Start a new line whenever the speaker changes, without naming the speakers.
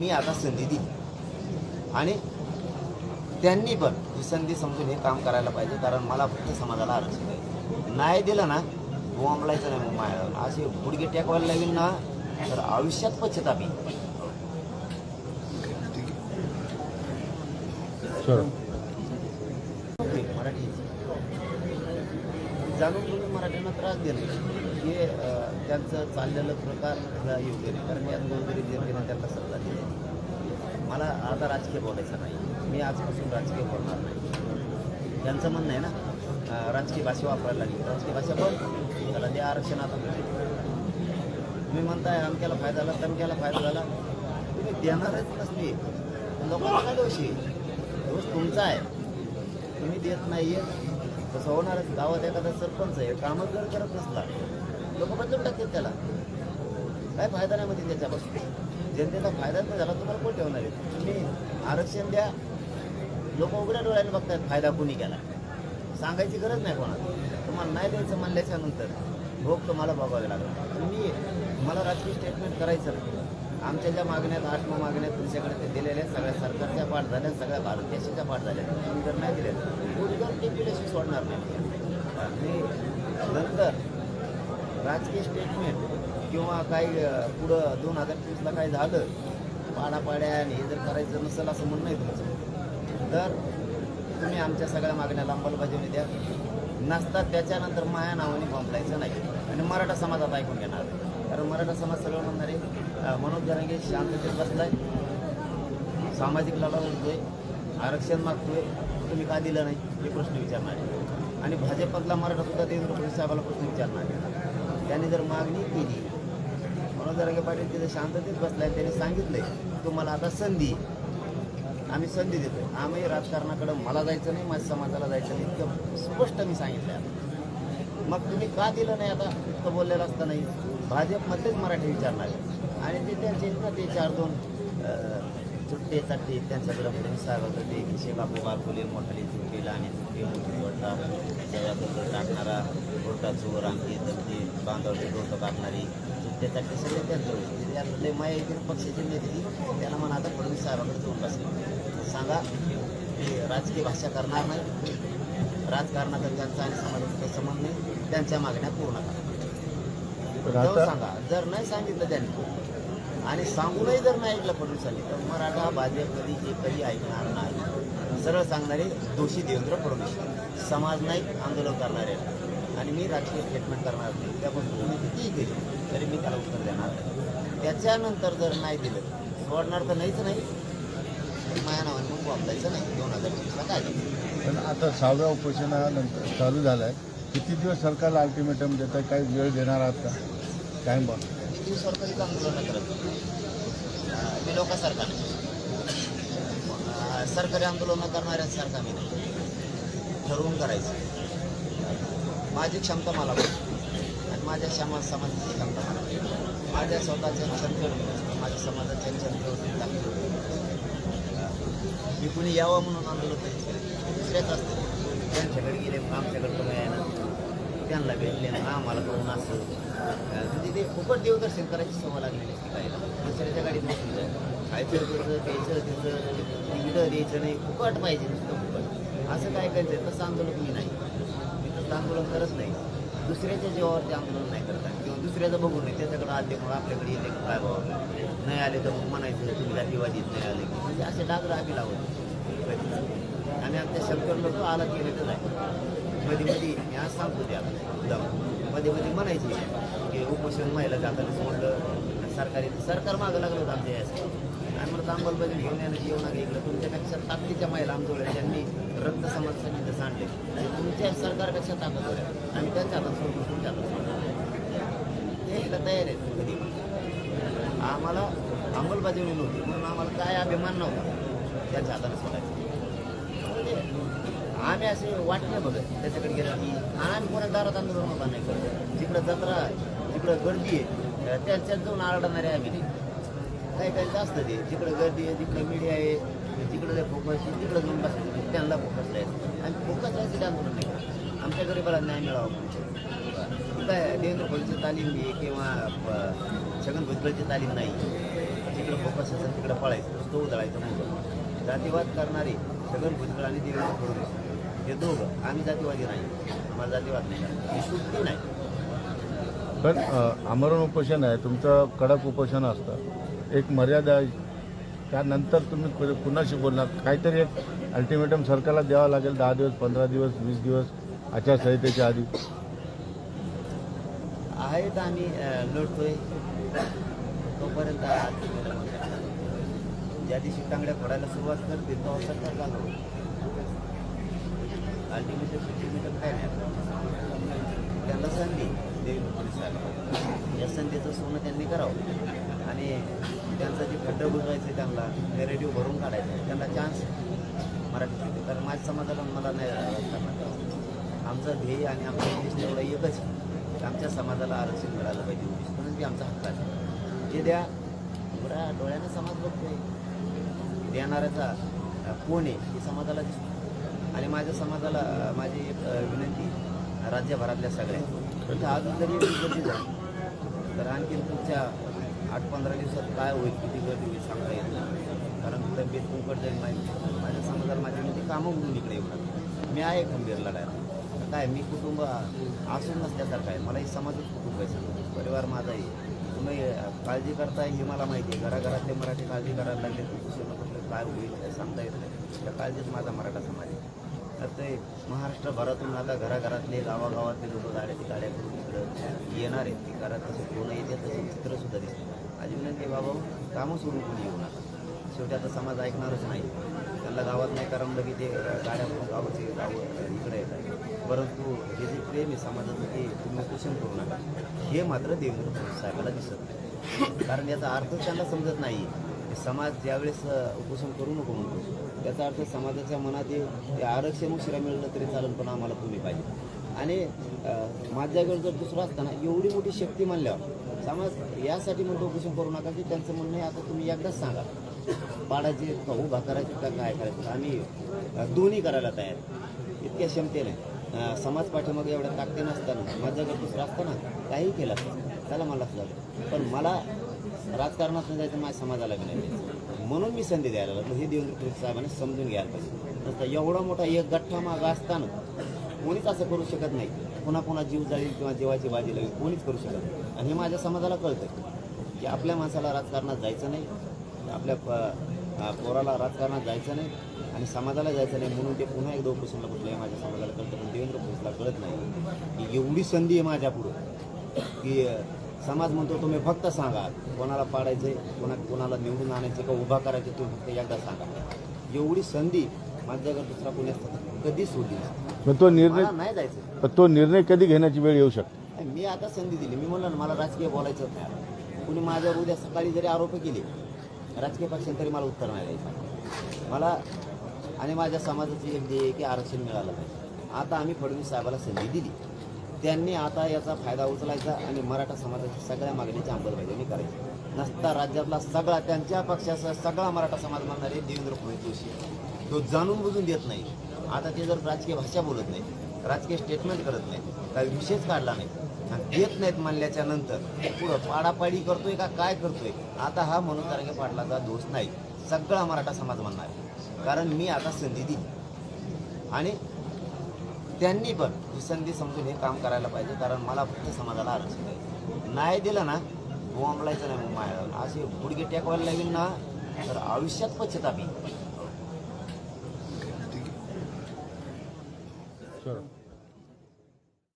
मी आता संधी दिली. आणि त्यांनी पण ही संधी समजून हे काम करायला पाहिजे कारण मला फक्त समाजाला आरक्षण आहे. नाही दिलं ना बोंबलायचं नाही मग माया. असे गुडघे टेकवायला लागेल ना तर आयुष्यात पश्चाताप येईल जाणून तुम्ही मराठ्यांना त्रास देणे हे त्यांचं चाललेलं प्रकार योग्य नाही. कारण यात गोरगरीब जनतेने त्यांना सल्ला दिली. मला आता राजकीय बोलायचं नाही. मी आजपासून राजकीय बोलणार नाही. त्यांचं म्हणणं आहे ना राजकीय भाषा वापरायला लागली. राजकीय भाषा पण त्याला ते आरक्षण आता तुम्ही म्हणताय अमक्याला फायदा झाला तमक्याला फायदा झाला. तुम्ही देणारच नसली लोकांना काय दोषी दोष तुमचा आहे. तुम्ही देत नाही आहे तसं होणारच गावात एखादा सरपंच आहे कामच जर करत नसला लोक बदलून टाकतात त्याला. काय फायदा नाही म्हणजे त्याच्यापासून? जनतेचा फायदाच नाही झाला तुम्हाला कोण ठेवणार आहे? तुम्ही आरक्षण द्या. लोक उघड्या डोळ्याने बघतात फायदा कोणी केला. सांगायची गरज नाही कोणाला. तुम्हाला नाही द्यायचं म्हणल्याच्या नंतर भोग तुम्हाला बघावे लागला तुम्ही मला राजकीय स्टेटमेंट करायचं नाही. आमच्या ज्या मागण्यात आठ नऊ मागण्यात तुमच्याकडे ते दिलेल्या आहेत, सगळ्या सरकारच्या पाठ झाल्या सगळ्या भारत देशाच्या पाठ झाल्या. तुम्ही जर नाही दिले उद्योग ते सोडणार नाही. आणि नंतर राजकीय स्टेटमेंट किंवा काही पुढं दोन हजार तीसला काय झालं पाडापाड्या आणि हे जर करायचं नसेल असं म्हणणं आहे तुमचं तर तुम्ही आमच्या सगळ्या मागण्याला अंमलबजावणी द्या. नसतात त्याच्यानंतर माया नावाने बॉम्बलायचं नाही. आणि मराठा समाजात ऐकून घेणार. कारण मराठा समाज सगळं म्हणणार आहे मनोज जरांगे शांततेत बसलाय. सामाजिक लढा लढतोय आरक्षण मागतोय तुम्ही का दिलं नाही? हे प्रश्न विचारणार. आहे आणि भाजपमधला मराठा सुद्धा देवेंद्र फडणवीस साहेबाला प्रश्न विचारणार. आहे त्यांनी जर मागणी केली मनोज जरांगे पाटील तिथे शांततेत बसलाय त्यांनी सांगितलंय तुम्हाला आता संधी. आम्ही संधी देतोय. आम्ही राजकारणाकडं मला जायचं नाही माझ्या समाजाला जायचं नाही इतकं स्पष्ट मी सांगितलं आहे मग तुम्ही का दिलं नाही आता? इतकं बोललेलं असतं नाही भाजपमधलेच मराठी विचारणार आणि ते त्यांचे ना ते चार दोन चुट्टे चट्टे त्यांच्याकडे म्हणून साहेब ते किशे बापू बारकुले मोठाली चुट्टीला लहाने चुट्टी मोठी वडता त्याच्याकडे टाकणारा गोटा चोर आणखी ते बांधावरचे डोकं कापणारी चुट्टे चट्टे सगळे त्यांचं होते त्यातले माया पक्षाचे नेते त्याला म्हणा आता फडणवीस साहेबाकडे जाऊन बसले. सांगा ते राजकीय भाषा करणार नाही. राजकारणाचा त्यांचा आणि समाजाचा काही संबंध नाही त्यांच्या मागण्या पूर्ण करा. सांगा जर नाही सांगितलं त्यांनी आणि सांगूनही जर नाही ऐकलं फडणवीसांनी तर मराठा भाजप कधी हे कधी ऐकणार नाही सरळ सांगणारे दोषी देवेंद्र फडणवीस. समाज नाही आंदोलन करणारे. आणि मी राजकीय स्टेटमेंट करणार नाही. त्यापासून तुम्ही कितीही केली तरी मी त्याला उत्तर देणार नाही. त्याच्यानंतर जर नाही दिलं सोडणार तर नाहीच नाही. माझ्या नावाने मग वापरायचं नाही. दोन हजार वीसला काय?
पण आता सहाव्या उपोषणानंतर चालू झालं आहे किती दिवस सरकारला अल्टिमेटम देत आहे काही वेळ देणार आहात का? काय
बघ सरकारी आंदोलन करत लोक सरकार सरकारी आंदोलन करणाऱ्या सरकारने ठरवून करायचं. माझी क्षमता मला आणि माझ्या समाज समाजाची क्षमता मला माझ्या स्वतःच्या क्षमतेवर माझ्या समाजाच्या क्षमतेवर मी कुणी यावं म्हणून आंदोलन करीत दुसऱ्याच असतं त्यांच्याकडे गेले मग आमच्याकडे कमी आहे ना त्यांना भेटले ना आम्हाला करून असं. म्हणजे ते फुकट देवदर्शन करायची सवय लागलेली असते काय दुसऱ्याच्या गाडीत बसून काय खायचं त्याचं प्यायचं त्याचं तिकीटं द्यायचं नाही. फुकट पाहिजे नुसतं फुकट. असं काय करायचं तसं आंदोलन मी नाही. मी तसं आंदोलन करत नाही. दुसऱ्याच्या जीवावरती आंदोलन नाही करतात किंवा दुसऱ्याचं बघून नाही त्याच्याकडे आले म्हणून आपल्याकडे येते काय बाबा नाही आले तर मग म्हणायचं तुम्ही जातीवादीत नाही आले की. म्हणजे असे डाग आम्ही लावत आणि आमच्या शंकर लोक आला गेले तर आहे मध्ये मध्ये मी आज सांगतो ते आपल्याला मध्ये मध्ये म्हणायचे की उपोषण महिला जाताना सोडलं सरकारी सरकार मागं लागलं होतं आमच्या यासाठी. आणि म्हणत अंमलबजावणी घेऊन यानं जेवण इकडं. तुमच्यापेक्षा ताकदीच्या महिला आमच्याकडे त्यांनी रक्त समाजासाठी इथं सांडले आणि तुमच्या सरकारपेक्षा ताकद होत्या आणि त्या हातात बसून तुमच्या हातात सोडलं तयार आहेत कधी आम्हाला अंमलबजावणी नव्हती म्हणून आम्हाला काय अभिमान नव्हता. त्या हाताने सोडायचं. आम्ही असे वाट नाही बघत त्याच्याकडे गेलं की आम्ही कोणा दारात आंदोलन उभा नाही करत जिकडं जत्रा जिकडं गर्दी आहे त्यांच्यात जाऊन आरडणारे आम्ही नाही काही जास्त ते जिकडं गर्दी आहे जिकडं मीडिया आहे तिकडं फोकस तिकडं जाऊन बसायचं त्यांना फोकस आहे आणि फोकस राहायचं आंदोलन नाही करत न्याय मिळावा म्हणून देवेंद्र फडणवीसची तालीम घे किंवा छगन भुजबळची तालीम नाही. जिकडे फोकस असेल तिकडे पळायचं तो उधळायचं म्हणून जातीवाद करणारे छगन भुजबळ आणि देवेंद्र फडणवीस हे दोघं आम्ही जातीवादी नाही. आम्हाला जातीवाद नाही सुट्टी नाही.
पण आमरण उपोषण आहे तुमचं कडक उपोषण असतं. एक मर्यादा त्यानंतर तुम्ही कुणाशी बोलणार काहीतरी एक अल्टिमेटम सरकारला द्यावं लागेल. दहा दिवस पंधरा दिवस वीस दिवस. आचारसंहितेच्या आधी?
आहेत आम्ही अं, लढतोय. तोपर्यंत ज्या दिवशी टांगड्या फोडायला सुरुवात करते तेव्हा सरकार लागू अल्टिमेटम सिल्टिमेटम काय नाही. त्यांना संधी देईल पोलिसांना. या संधीचं सोनं त्यांनी करावं. आणि त्यांचा जे खड्डं बुजवायचं त्यांना नेरेटिव्ह भरून काढायचं त्यांना चान्स मराठी कारण माझ्या समाजाला मला नाही करणार आमचं ध्येय आणि आमचा उद्देश तेवढा एकच आहे की आमच्या समाजाला आरक्षण मिळालं पाहिजे उद्देश म्हणून ते आमचा हक्क आहे. जे द्या एवढा डोळ्यानं समाज बघतोय. देणाऱ्याचा कोण आहे हे समाजाला दिसतो आणि माझ्या समाजाला माझी एक विनंती राज्यभरातल्या सगळ्या इथं अजून जरी गर्दी झाली तर आणखीन पुढच्या आठ पंधरा दिवसात काय होईल किती गर्दी होईल सांगता येत नाही. कारण तब्येत कुंकट जाईल माहिती माझ्या समाजाला माझी विनंती कामं म्हणून इकडे एवढा. मी आहे खंबीर लढायला. काय मी कुटुंब असून नसल्यासारखं आहे. मला हे समाजच कुटुंब आहे सगळं. परिवार माझा आहे तुम्ही काळजी करताय हे मला माहिती आहे. घराघरातले मराठी काळजी करायला लागले कुठलं काय होईल काय सांगता येत नाही. त्या काळजीच माझा मराठा समाज आहे. तर ते महाराष्ट्रभरातून आता घराघरातले गावागावातले लोक गाड्याची गाड्या करून इकडं येणार आहेत. ती घरात तसं कोण येते तसं चित्रसुद्धा दिसतं माझी ते बाबा कामं सोडून कोणी येऊ नका. शेवटी आता समाज ऐकणारच नाही. त्यांना गावात नाही करमलं की ते गाड्या करून गावाचे गाव इकडे येतात. परंतु हे जे प्रेम आहे समाजाचं ते तुम्ही उपोषण करू नका. हे मात्र देवेंद्र फडणवीस साहेबाला दिसत नाही. कारण याचा अर्थ त्यांना समजत नाही. की समाज ज्यावेळेस उपोषण करू नको म्हणतो त्याचा अर्थ समाजाच्या मनात हे आरक्षण उशिरा मिळलं तरी चालेल पण आम्हाला तुम्ही पाहिजे. आणि माझ्याकडे माझ्या जर दुसरं असताना एवढी मोठी शक्ती म्हणल्यावर समाज यासाठी म्हणतो उपोषण करू नका की त्यांचं म्हणणं आहे आता तुम्ही एकदाच सांगा. पाडायचे का उभा करायचे का काय करायचं? आम्ही दोन्ही करायला तयार. इतक्या क्षमतेने. समाज पाठीमागे एवढ्या ताकदीनं नसताना माझं जर दुसरं असताना काही केलं असतं. त्याला मला झालं. पण मला राजकारणात नाही जायचं माझ्या समाजाला बी नाही म्हणून मी संधी द्यायला लागलो. हे देवेंद्र फडणवीस साहेबांनी समजून घ्यायला पाहिजे. तसं एवढा मोठा एक गठ्ठा मागं असताना कोणीच असं करू शकत नाही. पुन्हा पुन्हा जीव जाईल किंवा जीवाची बाजी लागेल कोणीच करू शकत नाही. आणि हे माझ्या समाजाला कळतं की आपल्या माणसाला राजकारणात जायचं नाही. आपल्या प- पोराला राजकारणात जायचं नाही आणि समाजाला जायचं नाही म्हणून ते पुन्हा एकदा उपोषणला बसले हे माझ्या समाजाला कळतं पण देवेंद्र फडणवीसला कळत नाही. की एवढी संधी आहे माझ्या पुढं. की समाज म्हणतो तुम्ही फक्त सांगा कोणाला पाडायचंय कोणा कोणाला निवडून आणायचं का उभा करायचं तुम्ही फक्त एकदा सांगा. एवढी संधी माझ्या जर दुसरा कोणी असतं तर कधीच.
पण तो निर्णय
नाही जायचं
पण तो निर्णय कधी घेण्याची वेळ येऊ शकते?
मी आता संधी दिली. मी म्हणलं ना मला राजकीय बोलायचं नाही कुणी माझ्यावर उद्या सकाळी जरी आरोप केले राजकीय पक्षाने तरी मला उत्तर नाही द्यायचं. मला आणि माझ्या समाजाची एक ध्येय की आरक्षण मिळालं पाहिजे. आता आम्ही फडणवीस साहेबाला संधी दिली. त्यांनी आता याचा फायदा उचलायचा आणि मराठा समाजाच्या सगळ्या मागणीची अंमलबजावणी करायची. नसता राज्यातला सगळा त्यांच्या पक्षाचा सगळा मराठा समाज मानणारे देवेंद्र फडणवीस जोशी. तो जाणून बुजून देत नाही. आता ते जर राजकीय भाषा बोलत नाही राजकीय स्टेटमेंट करत नाही काही विषयच काढला नाही देत नाहीत म्हणल्याच्या नंतर पुढं पाडापाडी करतोय का काय करतोय? आता हा म्हणून पाडलाचा पाटलाचा दोष नाही. सगळा मराठा समाज म्हणणार आहे. कारण मी आता संधी दिली. आणि त्यांनी पण ही संधी समजून हे काम करायला पाहिजे कारण मला फक्त समाजाला आरक्षण आहे. नाही दिलं ना बोंबलायचं नाही मग माया. असे गुडघे टेकवायला लागेल ना तर आयुष्यात पश्चाताप